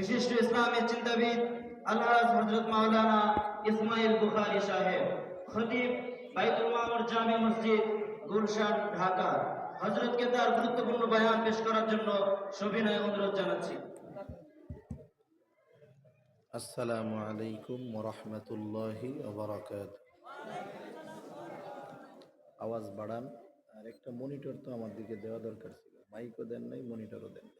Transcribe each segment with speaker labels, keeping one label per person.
Speaker 1: বিশিষ্ট ইসলামের চিন্তাবিদ আল্লাহ হজরত মাওলানা ইসমাইল বুখারি সাহেব, খতিব বাইতুল মামুর জামে মসজিদ, গুলশান, ঢাকা। হজরতকে তার গুরুত্বপূর্ণ বয়ান পেশ করার জন্য সবিনয় অনুরোধ জানাচ্ছি।
Speaker 2: আসসালামু আলাইকুম রহমতুল্লাহি আওয়াজ বাড়ান। আর একটা মনিটর তো আমার দিকে দেওয়া দরকার ছিল। মাইকও দেন নাই, মনিটরও দেন নাই।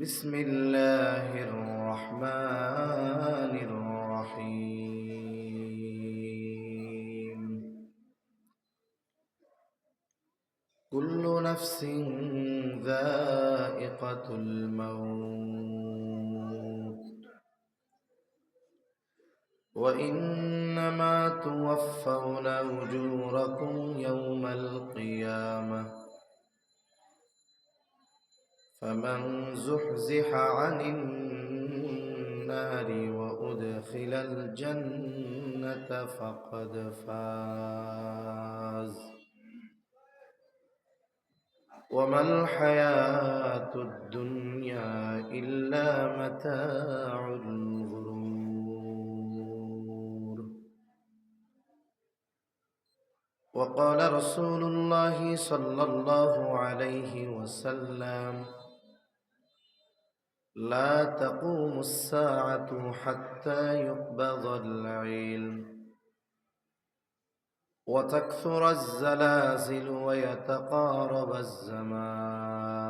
Speaker 2: بسم الله الرحمن الرحيم. كل نفس ذائقة الموت. وإنما توفون أجوركم يوم القيامة. فمن زحزح عن النار وأدخل الجنة فقد فاز. وما الحياة الدنيا إلا متاع الغرور. وقال رسول الله صلى الله عليه وسلم لا تقوم الساعة حتى يقبض العلم وتكثر الزلازل ويتقارب الزمان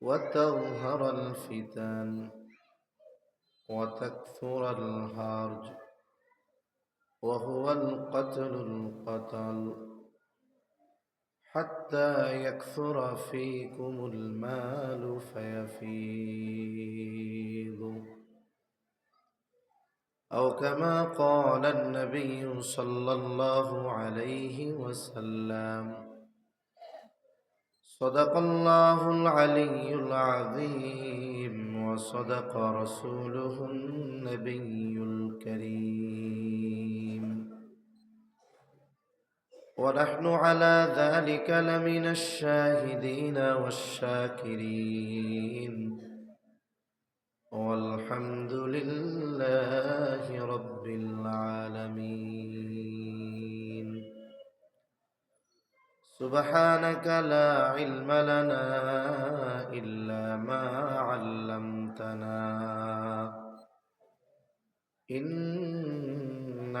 Speaker 2: وتظهر الفتن وتكثر الهرج وهو القتل القتل حتى يكثر فيكم المال فيفيض. أو كما قال النبي صلى الله عليه وسلم صدق الله العلي العظيم وصدق رسوله النبي الكريم. ونحن على ذلك لمن الشاهدين والشاكرين. والحمد لله رب العالمين. سبحانك لا علم لنا إلا ما علمتنا.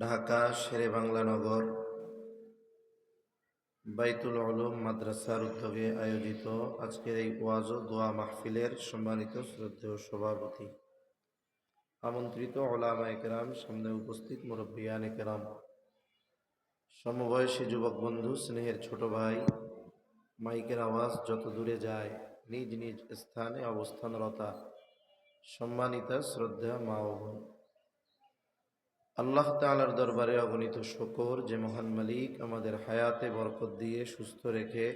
Speaker 2: ঢাকা শেরে বাংলা নগর। বাইতুল আলম মাদ্রাসার উদ্যোগে আয়োজিত আজকের এই ওয়াজ দোয়া মাহফিলের সম্মানিত শ্রদ্ধেয় সভাপতি। আমন্ত্রিত ওলামা একরাম, সামনে উপস্থিত মুরব্বিয়ান একরাম। সমবয়সী যুবক বন্ধু, স্নেহের ছোট ভাই, মাইকের আওয়াজ যত দূরে যায়, নিজ নিজ স্থানে অবস্থানরতা, সম্মানিতা শ্রদ্ধা মা ও বোন। আল্লাহ তালার দরবারে অগণিত শকর যে মহান মালিক আমাদের হায়াতে বরকত দিয়ে সুস্থ রেখে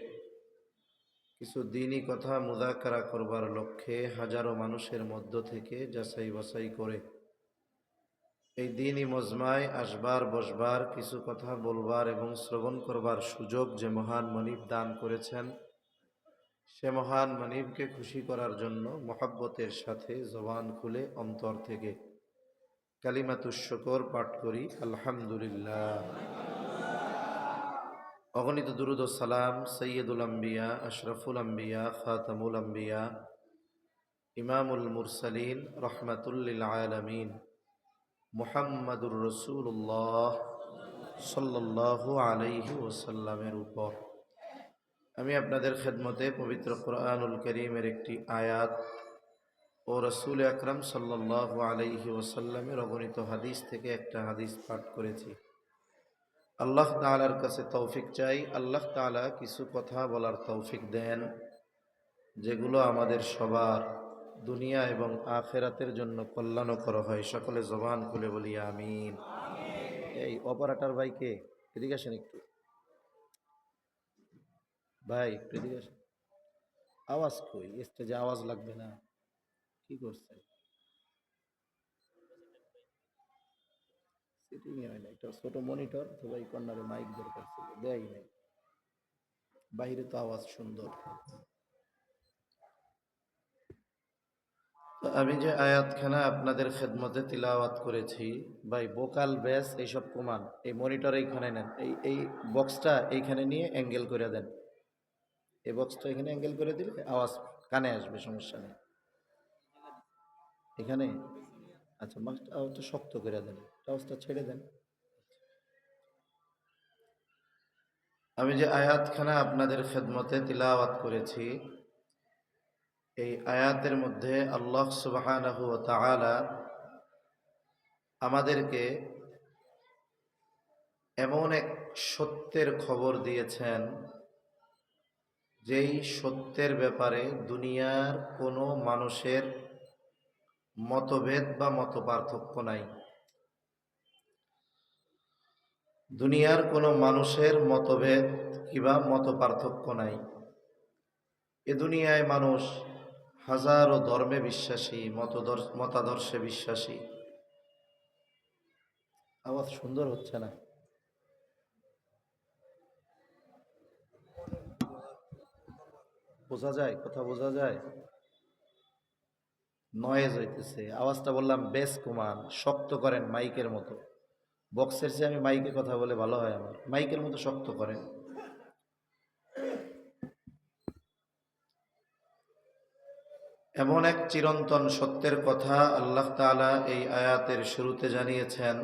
Speaker 2: কিছু দিনই কথা মুদাকারা করবার লক্ষ্যে হাজারো মানুষের মধ্য থেকে যাচাই বাছাই করে এই দিনই মজমায় আসবার, বসবার, কিছু কথা বলবার এবং শ্রবণ করবার সুযোগ যে মহান মনিব দান করেছেন, সে মহান মনিবকে খুশি করার জন্য মহাব্বতের সাথে জবান খুলে অন্তর থেকে কালিমাতুশ শুকর পাঠ করি, আলহামদুলিল্লাহ। অগণিত দুরুদ সালাম সৈয়দুল আম্বিয়া, আশরফুল আম্বিয়া, খাতামুল আম্বিয়া, ইমামুল মুরসালিন, রহমাতুল্লিল আলমিন, মুহাম্মাদুর রসুল্লাহ সাল্লাল্লাহু আলাইহি ওসাল্লামের উপর। আমি আপনাদের খেদমতে পবিত্র কোরআনুল করিমের একটি আয়াত ও রসুল আকরাম সাল্লাহ আলাইহি ওসাল্লামের অগণিত হাদিস থেকে একটা হাদিস পাঠ করেছি। আল্লাহ তালার কাছে তৌফিক চাই। আল্লাহ তালা কিছু কথা বলার তৌফিক দেন যেগুলো আমাদের সবার দুনিয়া এবং আখেরাতের জন্য কল্যাণকর হয়। সকলে জবান খুলে বলি আমিন। এই অপারেটার ভাইকে এদিকে আসেন একটু। ভাই একটু এদিকে আসেন। আওয়াজ কই? স্টেজে আওয়াজ লাগবে না। কি করছে? সিটিং হয় না, একটা ছোট মনিটর কর্নারে মাইক দরকার ছিল দেয় নাই। তো আওয়াজ সুন্দর। আমি যে আয়াতখানা আপনাদের খেদমতে তিলাওয়াত করেছি, ভাই বোকাল ব্যাস এইসব কমান, এই মনিটর এইখানে নেন, এই এই বক্সটা এইখানে নিয়ে অ্যাঙ্গেল করে দেন। এই বক্সটা এখানে অ্যাঙ্গেল করে দিলে আওয়াজ কানে আসবে, সমস্যা নেই। এখানে? আচ্ছা মাছটা আওয়াজটা শক্ত করে দেন আওয়াজটা ছেড়ে দেন। আমি যে আয়াতখানা আপনাদের খেদমতে তিলাওয়াত করেছি, এই আয়াতের মধ্যে আল্লাহ তাআলা আমাদেরকে এমন এক সত্যের খবর দিয়েছেন, যেই সত্যের ব্যাপারে দুনিয়ার কোনো মানুষের মতভেদ বা মত পার্থক্য নাই। দুনিয়ার কোনো মানুষের মতভেদ কিংবা মত পার্থক্য নাই। এ দুনিয়ায় মানুষ হাজারো ধর্মে বিশ্বাসী, মতদর্শ, মতাদর্শে বিশ্বাসী। আওয়াজ সুন্দর হচ্ছে না? বোঝা যায়? কথা বোঝা যায়? নয়েজ হইতেছে। আওয়াজটা বললাম, বেশ কুমান শক্ত করেন মাইকের মতো। বক্সের চেয়ে আমি মাইকে কথা বলে ভালো হয় আমার। মাইকের মতো শক্ত করেন। এমন এক চিরন্তন সত্যের কথা আল্লাহ তাআলা এই আয়াতের শুরুতে জানিয়েছেন,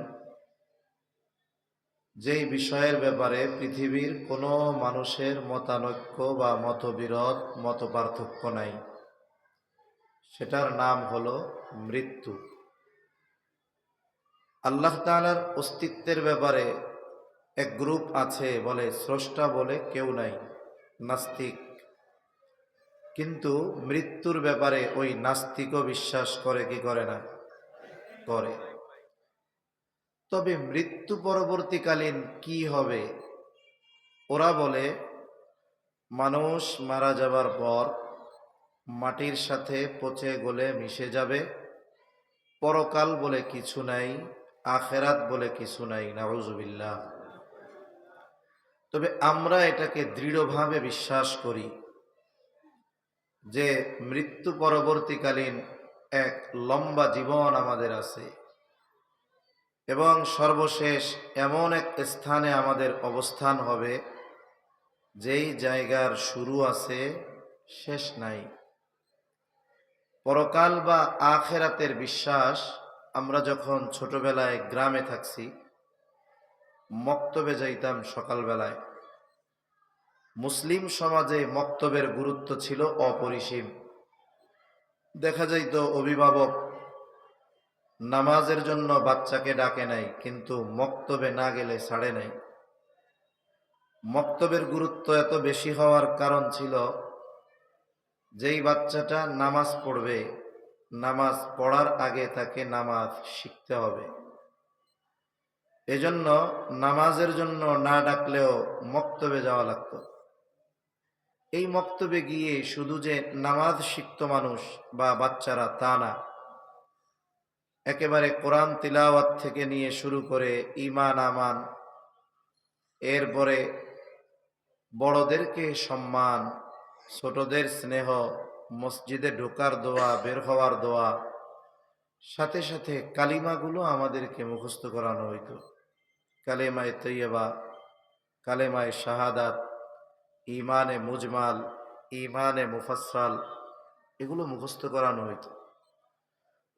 Speaker 2: যেই বিষয়ের ব্যাপারে পৃথিবীর কোনো মানুষের মতানৈক্য বা মতবিরোধ মত পার্থক্য নাই। সেটার নাম হলো মৃত্যু। আল্লাহ তাআলার অস্তিত্বের ব্যাপারে এক গ্রুপ আছে বলে স্রষ্টা বলে কেউ নাই, নাস্তিক। কিন্তু মৃত্যুর ব্যাপারে ওই নাস্তিকও বিশ্বাস করে কি করে না? করে। তবে মৃত্যু পরবর্তীকালীন কি হবে? ওরা বলে, মানুষ মারা যাবার পর মাটির সাথে পচে গলে মিশে যাবে। পরকাল বলে কিছু নাই, আখেরাত বলে কিছু নাই, নাউজুবিল্লাহ। তবে আমরা এটাকে দৃঢ়ভাবে বিশ্বাস করি যে মৃত্যু পরবর্তীকালীন এক লম্বা জীবন আমাদের আছে এবং সর্বশেষ এমন এক স্থানে আমাদের অবস্থান হবে যেই জায়গার শুরু আছে, শেষ নাই। পরকাল বা আখেরাতের বিশ্বাস, আমরা যখন ছোটবেলায় গ্রামে থাকছি, মক্তবে যাইতাম সকালবেলায়। মুসলিম সমাজে মক্তবের গুরুত্ব ছিল অপরিসীম। দেখা যাইত অভিভাবক নামাজের জন্য বাচ্চাকে ডাকে নাই, কিন্তু মক্তবে না গেলে ছাড়ে নাই। মক্তবের গুরুত্ব এত বেশি হওয়ার কারণ ছিল যেই বাচ্চাটা নামাজ পড়বে, নামাজ পড়ার আগে তাকে নামাজ শিখতে হবে। এজন্য নামাজের জন্য না ডাকলেও মক্তবে যাওয়া লাগতো। এই মক্তবে গিয়ে শুধু যে নামাজ শিখত মানুষ বা বাচ্চারা তা না, একেবারে কোরআন তিলাওয়াত থেকে নিয়ে শুরু করে ইমান আমান, এরপরে বড়দেরকে সম্মান ছোটদের স্নেহ, মসজিদে ঢোকার দোয়া, বের হওয়ার দোয়া, সাথে সাথে কালিমাগুলো আমাদেরকে মুখস্থ করানো হইতো। কালেমায় তৈয়বা, কালেমায় শাহাদাত ইমানে মুজমাল ইমানে মুফাসসাল, এগুলো মুখস্থ করানো হইতো।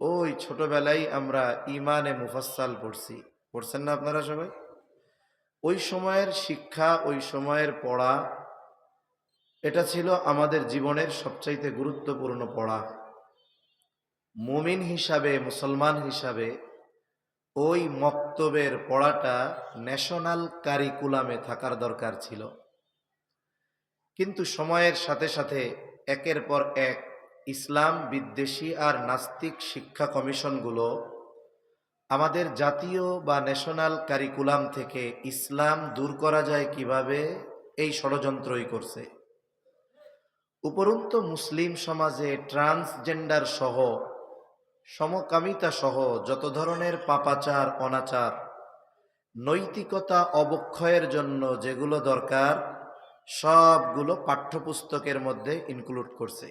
Speaker 2: ওই ছোটবেলায় আমরা ইমানে মুফাসসাল পড়ছি। পড়ছেন না আপনারা সবাই? ওই সময়ের শিক্ষা, ওই সময়ের পড়া এটা ছিল আমাদের জীবনের সবচাইতে গুরুত্বপূর্ণ পড়া। মুমিন হিসাবে, মুসলমান হিসাবে ওই মক্তবের পড়াটা ন্যাশনাল কারিকুলামে থাকার দরকার ছিল। কিন্তু সময়ের সাথে সাথে একের পর এক ইসলাম বিদ্বেষী আর নাস্তিক শিক্ষা কমিশনগুলো আমাদের জাতীয় বা ন্যাশনাল কারিকুলাম থেকে ইসলাম দূর করা যায় কীভাবে, এই ষড়যন্ত্রই করছে। উপরন্ত মুসলিম সমাজে ট্রান্সজেন্ডার সহ, সমকামিতা সহ যত ধরনের পাপাচার, অনাচার, নৈতিকতা অবক্ষয়ের জন্য যেগুলো দরকার, সবগুলো পাঠ্যপুস্তকের মধ্যে ইনক্লুড করছে।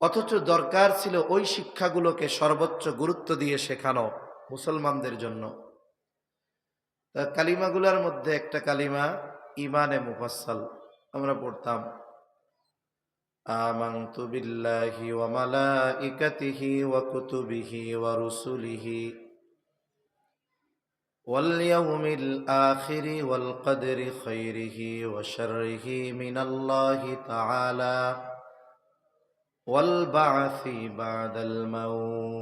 Speaker 2: অথচ দরকার ছিল ওই শিক্ষাগুলোকে সর্বোচ্চ গুরুত্ব দিয়ে শেখানো মুসলমানদের জন্য। কালিমাগুলোর মধ্যে একটা কালিমা, ইমানে মুফাসসাল, আমরা পড়তাম। آمنت بالله وملائكته وكتبه ورسله واليوم الآخر والقدر خيره وشره من الله تعالى والبعث بعد الموت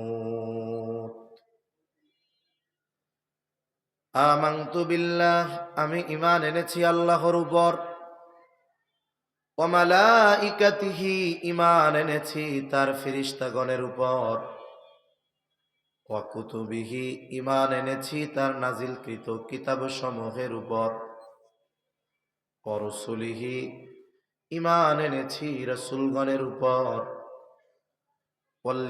Speaker 2: آمنت بالله أمي إيمان نتي الله ربور উপর ওমালাইকাতিহি ইমান এনেছি তার ফিরিস্তাগণের উপর। ওয়াকুতুবিহি ইমান এনেছি তার নাজিলকৃত কিতাব সমূহের উপর পরশুলিহি ইমান এনেছি রসুলগণের উপর। ওয়াল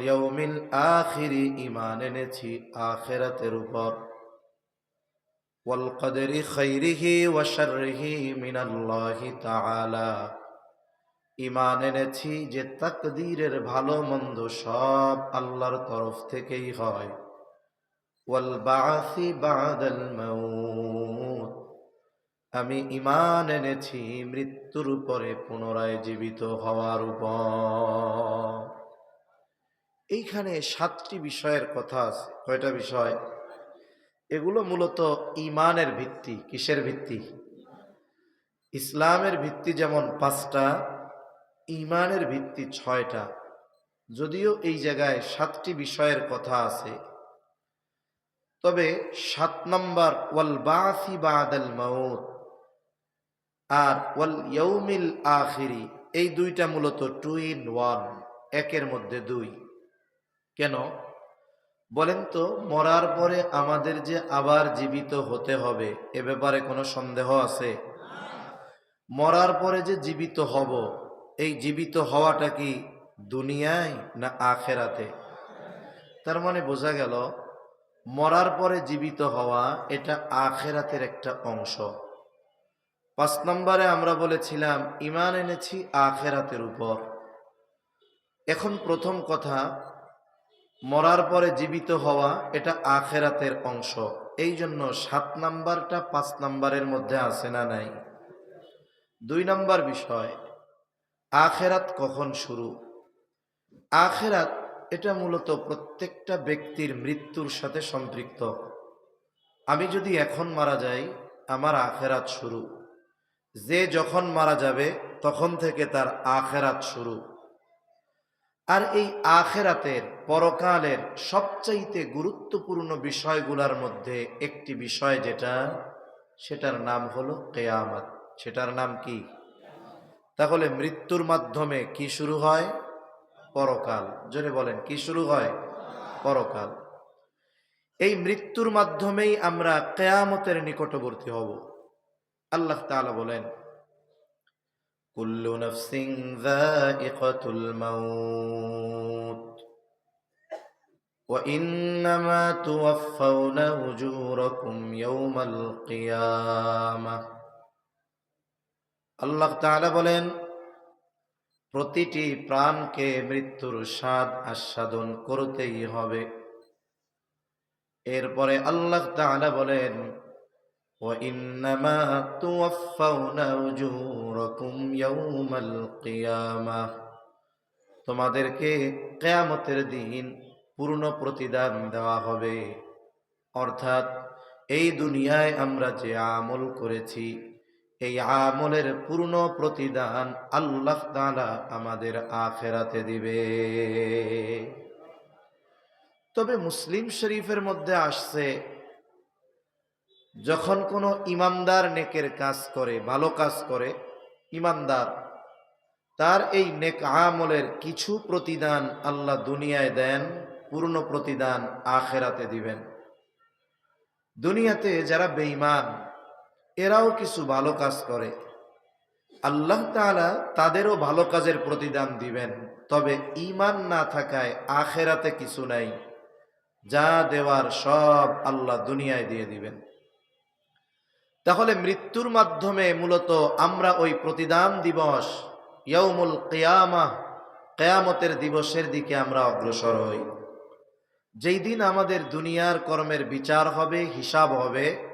Speaker 2: আখিরি ইমান এনেছি আখেরাতের উপর। ওয়াল কদরি খৈরিহি ওয়া শাররিহি মিনাল্লাহি তাআলা। ইমান এনেছি যে তাকদীরের ভালো মন্দ সব আল্লাহর তরফ থেকেই হয়। ওয়াল বাআসি বাদাল আমি ইমান এনেছি মৃত্যুর উপরে পুনরায় জীবিত হওয়ার উপর। এইখানে সাতটি বিষয়ের কথা আছে। কয়টা বিষয়? এগুলো মূলত ইমানের ভিত্তি, কিসের ভিত্তি? ইসলামের ভিত্তি যেমন পাঁচটা ইমানের ভিত্তি ছয়টা। যদিও এই জায়গায় সাতটি বিষয়ের কথা আছে। তবে সাত নম্বর, ওয়াল বাসি বাদাল মাউত আর ওয়াল ইয়ৌমিল আখিরি, এই দুইটা মূলত টু ইন ওয়ান, একের মধ্যে দুই। কেন? বলেন তো, মরার পরে আমাদের যে আবার জীবিত হতে হবে, এ ব্যাপারে কোনো সন্দেহ আছে? মরার পরে যে জীবিত হব এই জীবিত হওয়াটা কি দুনিয়ায় না আখেরাতে? তার মানে বোঝা গেল, মরার পরে জীবিত হওয়া এটা আখেরাতের একটা অংশ। পাঁচ নম্বরে আমরা বলেছিলাম ইমান এনেছি আখেরাতের উপর। এখন প্রথম কথা, মরার পরে জীবিত হওয়া এটা আখেরাতের অংশ। এই জন্য সাত নাম্বারটা পাঁচ নাম্বারের মধ্যে আছে না নাই? দুই নাম্বার বিষয় আখেরাত কখন শুরু? আখেরাত এটা মূলত প্রত্যেকটা ব্যক্তির মৃত্যুর সাথে সম্পৃক্ত। আমি যদি এখন মারা যাই, আমার আখেরাত শুরু। যে যখন মারা যাবে, তখন থেকে তার আখেরাত শুরু। আর এই আখেরাতের পরকালের সবচাইতে গুরুত্বপূর্ণ বিষয়গুলোর মধ্যে একটি বিষয় যেটা, সেটার নাম হলো কেয়ামত। সেটার নাম কি? তাহলে মৃত্যুর মাধ্যমে কি শুরু হয় পরকাল জোরে বলেন কি শুরু হয় পরকাল এই মৃত্যুর মাধ্যমেই আমরা কেয়ামতের নিকটবর্তী হব আল্লাহ তাআলা বলেন কুল্লু নাফসিন যায়িকাতুল মাউত وإنما توفون أجوركم يوم القيامة আল্লাহ তাআলা বলেন প্রতিটি প্রাণকে মৃত্যুর স্বাদ আস্বাদন করতেই হবে এরপরে আল্লাহ তাআলা বলেন وإنما توفون أجوركم يوم القيامة তোমাদেরকে কেয়ামতের দিন পূর্ণ প্রতিদান দেওয়া হবে অর্থাৎ এই দুনিয়ায় আমরা যে আমল করেছি এই আমলের পূর্ণ প্রতিদান আল্লাহ তাআলা আমাদের আখেরাতে দিবে। তবে মুসলিম শরীফের মধ্যে আসছে, যখন কোনো ইমানদার নেকের কাজ করে, ভালো কাজ করে, ইমানদার, তার এই নেক আমলের কিছু প্রতিদান আল্লাহ দুনিয়ায় দেন, পূর্ণ প্রতিদান আখেরাতে দিবেন। দুনিয়াতে যারা বেঈমান এরাও কিছু ভালো কাজ করে। আল্লাহ তাআলা তাদেরও ভালো কাজের প্রতিদান দিবেন, তবে ইমান না থাকায় আখেরাতে কিছু নাই, যা দেওয়ার সব আল্লাহ দুনিয়ায় দিয়ে দিবেন। তাহলে মৃত্যুর মাধ্যমে মূলত আমরা ওই প্রতিদান দিবস ইয়ৌমুল কেয়ামা কেয়ামতের দিবসের দিকে আমরা অগ্রসর হই। যেই দিন আমাদের দুনিয়ার কর্মের বিচার হবে, হিসাব হবে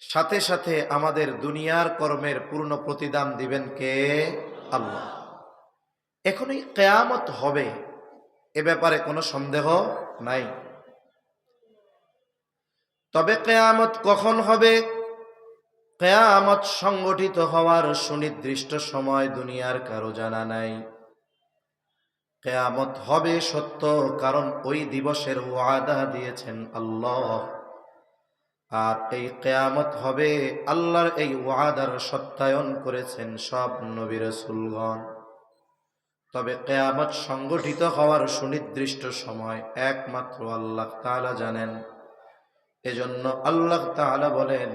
Speaker 2: সাথে সাথে আমাদের দুনিয়ার কর্মের পূর্ণ প্রতিদান দিবেন কে? আল্লাহ। এখনই কেয়ামত হবে, এ ব্যাপারে কোনো সন্দেহ নাই। তবে কেয়ামত কখন হবে? কেয়ামত সংগঠিত হওয়ার সুনির্দিষ্ট সময় দুনিয়ার কারও জানা নাই। কেয়ামত হবে সত্য, কারণ ওই দিবসের ওয়াদা দিয়েছেন আল্লাহ। আর এই কেয়ামত হবে আল্লাহর এই ওয়াদার সত্যায়ন করেছেন সব নবী রসুলগণ। তবে কেয়ামত সংগঠিত হওয়ার সুনির্দিষ্ট সময় একমাত্র আল্লাহ তাআলা জানেন। এজন্য আল্লাহ তাআলা বলেন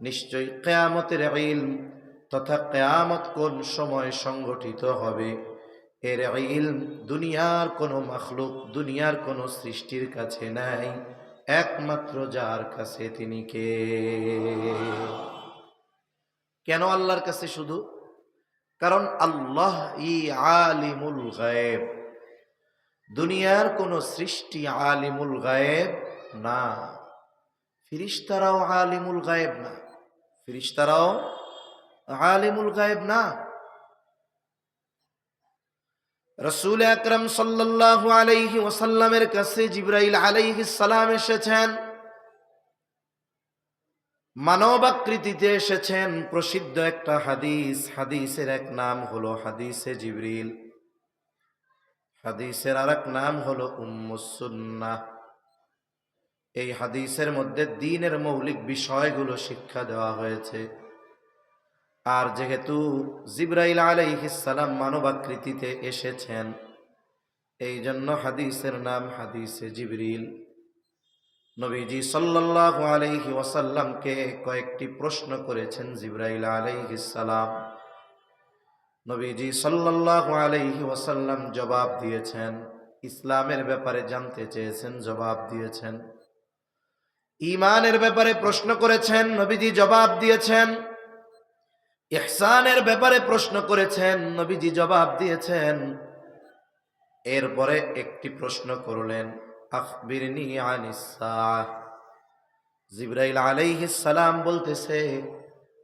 Speaker 2: নিশ্চয় কেয়ামতের ইলম তথা কেয়ামত কোন সময় সংগঠিত হবে এর ইলম দুনিয়ার কোনো মখলুক দুনিয়ার কোনো সৃষ্টির কাছে নাই, একমাত্র যার কাছে তিনি কে? কেন আল্লাহর কাছে শুধু? কারণ আল্লাহ ই আলিমুল গায়েব। দুনিয়ার কোন সৃষ্টি আলিমুল গায়েব না। ফিরিস্তারাও আলিমুল গায়েব না। ফিরিস্তারাও আলিমুল গায়েব না। রসুল আকরম সাল্লাল্লাহু আলাইহি ওয়াসাল্লামের কাছে জিব্রাইল আলাইহিস সালাম এসেছেন। মানবাকৃতিতে এসেছেন প্রসিদ্ধ একটা হাদিস। হাদিসের এক নাম হলো হাদিসে জিবরিল হাদিসের আর নাম হলো উম্মুসুন্নাহ এই হাদিসের মধ্যে দিনের মৌলিক বিষয়গুলো শিক্ষা দেওয়া হয়েছে। আর যেহেতু জিব্রাইল আলাইহিসালাম মানবাকৃতিতে এসেছেন, এই জন্য হাদিসের নাম হাদিসে জিবরিল। নবীজি সাল্লাল্লাহু আলাইহি ওয়াসাল্লামকে কয়েকটি প্রশ্ন করেছেন জিব্রাইল আলাইহিস সালাম। নবীজি সাল্লাল্লাহু আলাইহি ওয়াসাল্লাম জবাব দিয়েছেন, ইসলামের ব্যাপারে জানতে চেয়েছেন, জবাব দিয়েছেন। ইমানের ব্যাপারে প্রশ্ন করেছেন, নবীজি জবাব দিয়েছেন ইহসানের ব্যাপারে প্রশ্ন করেছেন, নবীজি জবাব দিয়েছেন। এরপরে একটি প্রশ্ন করলেন জিব্রাইল বলতেছে,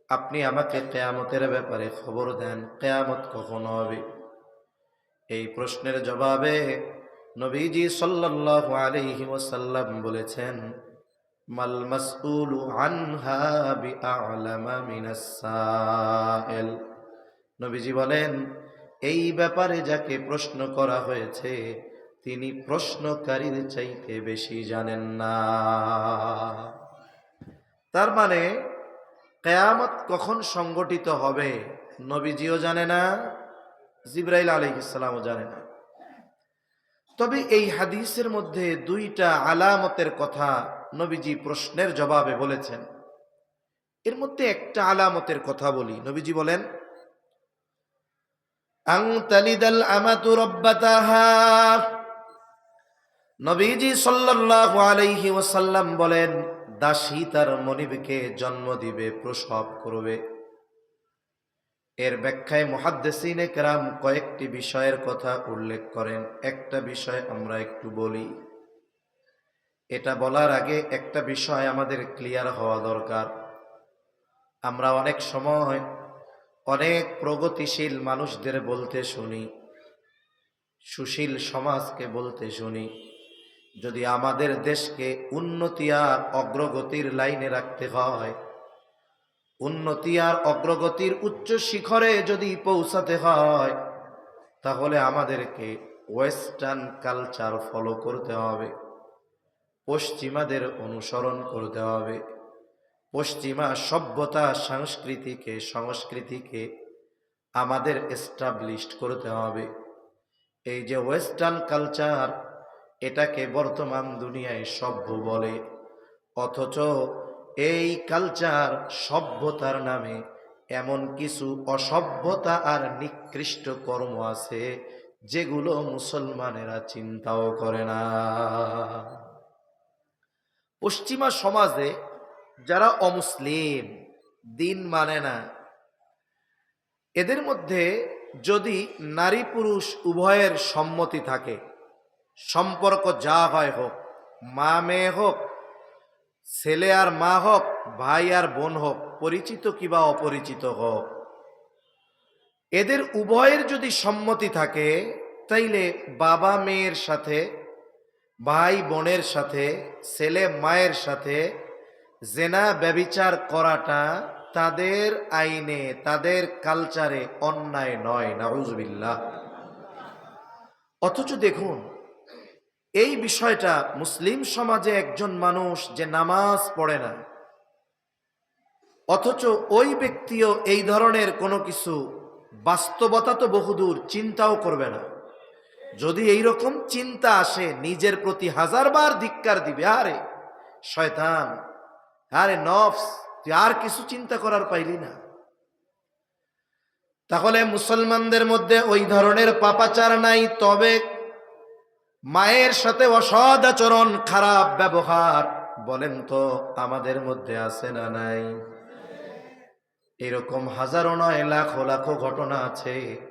Speaker 2: আপনি আমাকে কেয়ামতের ব্যাপারে খবর দেন, কেয়ামত কখন হবে? এই প্রশ্নের জবাবে নবীজি সাল্লাল্লাহু আলাইহি ওয়াসাল্লাম বলেছেন মাল আনহা নবীজি বলেন, এই ব্যাপারে যাকে প্রশ্ন করা হয়েছে, তিনি প্রশ্নকারীর চাইতে বেশি জানেন না। তার মানে কেয়ামত কখন সংগঠিত হবে, নবীজিও জানে না, জিব্রাইল আলাইহিসসালামও জানে না। তবে এই হাদিসের মধ্যে দুইটা আলামতের কথা নবীজি প্রশ্নের জবাবে বলেছেন। এর মধ্যে একটা আলামতের কথা বলি। নবীজি বলেন নবীজি সাল্লাল্লাহু আলাইহি বলেন, দাসী তার মনিবকে জন্ম দিবে, প্রসব করবে। এর ব্যাখ্যায় মুহাদ্দিসিনে কেরাম কয়েকটি বিষয়ের কথা উল্লেখ করেন। একটা বিষয় আমরা একটু বলি। এটা বলার আগে একটা বিষয় আমাদের ক্লিয়ার হওয়া দরকার। আমরা অনেক সময় অনেক প্রগতিশীল মানুষদের বলতে শুনি, সুশীল সমাজকে বলতে শুনি। যদি আমাদের দেশকে উন্নতি আর অগ্রগতির লাইনে রাখতে হয়, উন্নতি আর অগ্রগতির উচ্চ শিখরে যদি পৌঁছাতে হয়, তাহলে আমাদেরকে ওয়েস্টার্ন কালচার ফলো করতে হবে। পশ্চিমাদের অনুসরণ করতে হবে। পশ্চিমা সভ্যতা সংস্কৃতিকে সংস্কৃতিকে আমাদের এস্টাবলিশড করতে হবে। এই যে ওয়েস্টার্ন কালচার এটাকে বর্তমান দুনিয়ায় সভ্য বলে। অথচ এই কালচার সভ্যতার নামে এমন কিছু অসভ্যতা আর নিকৃষ্ট কর্ম আছে, যেগুলো মুসলমানেরা চিন্তাও করে না। পশ্চিমা সমাজে যারা অমুসলিম, দিন মানে না, এদের মধ্যে যদি নারী পুরুষ উভয়ের সম্মতি থাকে, সম্পর্ক যা হয় হোক, মা মেয়ে হোক, ছেলে আর মা হোক, ভাই আর বোন হোক, পরিচিত কিবা অপরিচিত হোক, এদের উভয়ের যদি সম্মতি থাকে, তাইলে বাবা মেয়ের সাথে ভাই বোনের সাথে, ছেলে মায়ের সাথে জেনা ব্যবিচার করাটা তাদের আইনে, তাদের কালচারে অন্যায় নয়, নাউজবিল্লাহ। অথচ দেখুন, এই বিষয়টা মুসলিম সমাজে একজন মানুষ যে নামাজ পড়ে না, অথচ ওই ব্যক্তিও এই ধরনের কোনো কিছু বাস্তবতা তো বহুদূর চিন্তাও করবে না। যদি এই রকম চিন্তা আসে, নিজের প্রতি হাজারবার ধিক্কার দিবে, আরে শয়তান, আরে নফস, তুই আর কিছু চিন্তা করার পাইলি না। তাহলে মুসলমানদের মধ্যে ওই ধরনের পাপাচার নাই, তবে মায়ের সাথে অসৎ আচরণ, খারাপ ব্যবহার, বলেন তো আমাদের মধ্যে আছে না নাই? এরকম হাজারো নয়, লাখো লাখো ঘটনা আছে।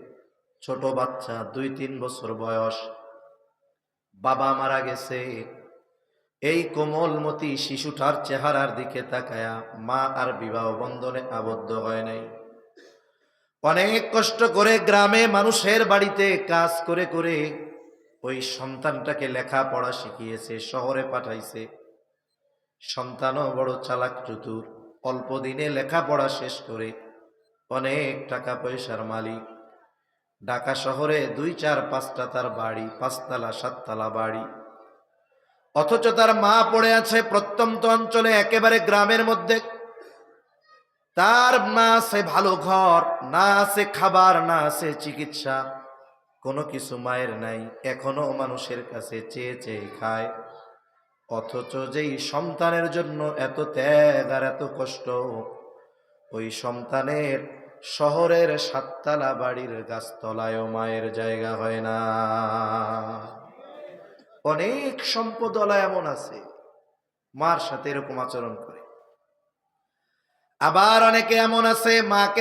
Speaker 2: ছোট বাচ্চা দুই তিন বছর বয়স। বাবা মারা গেছে। এই কোমলমতি শিশুটার চেহারার দিকে তাকায়া মা আর বিবাহ বন্ধনে আবদ্ধ হয় নাই। অনেক কষ্ট করে গ্রামে মানুষের বাড়িতে কাজ করে করে ওই সন্তানটাকে লেখাপড়া শিখিয়েছে, শহরে পাঠাইছে। সন্তানও বড় চালাক চতুর, অল্প দিনে লেখাপড়া শেষ করে অনেক টাকা পয়সার মালিক। ঢাকা শহরে দুই চার পাঁচটা তার বাড়ি, পাঁচতলা, সাততলা বাড়ি। অথচ তার মা পড়ে আছে প্রত্যন্ত অঞ্চলে, একেবারে গ্রামের মধ্যে। তার না আছে ভালো ঘর, না আছে খাবার, না আছে চিকিৎসা। কোনো কিছু মায়ের নাই, এখনও মানুষের কাছে চেয়ে চেয়ে খায়। অথচ যেই সন্তানের জন্য এত ত্যাগ আর এত কষ্ট, ওই সন্তানের শহরের সাততলা বাড়ির গাছতলায়ও মায়ের জায়গা হয় না। অনেক সম্পদলা এমন আছে, মার সাথে এরকম আচরণ করে। আবার অনেকে এমন আছে, মাকে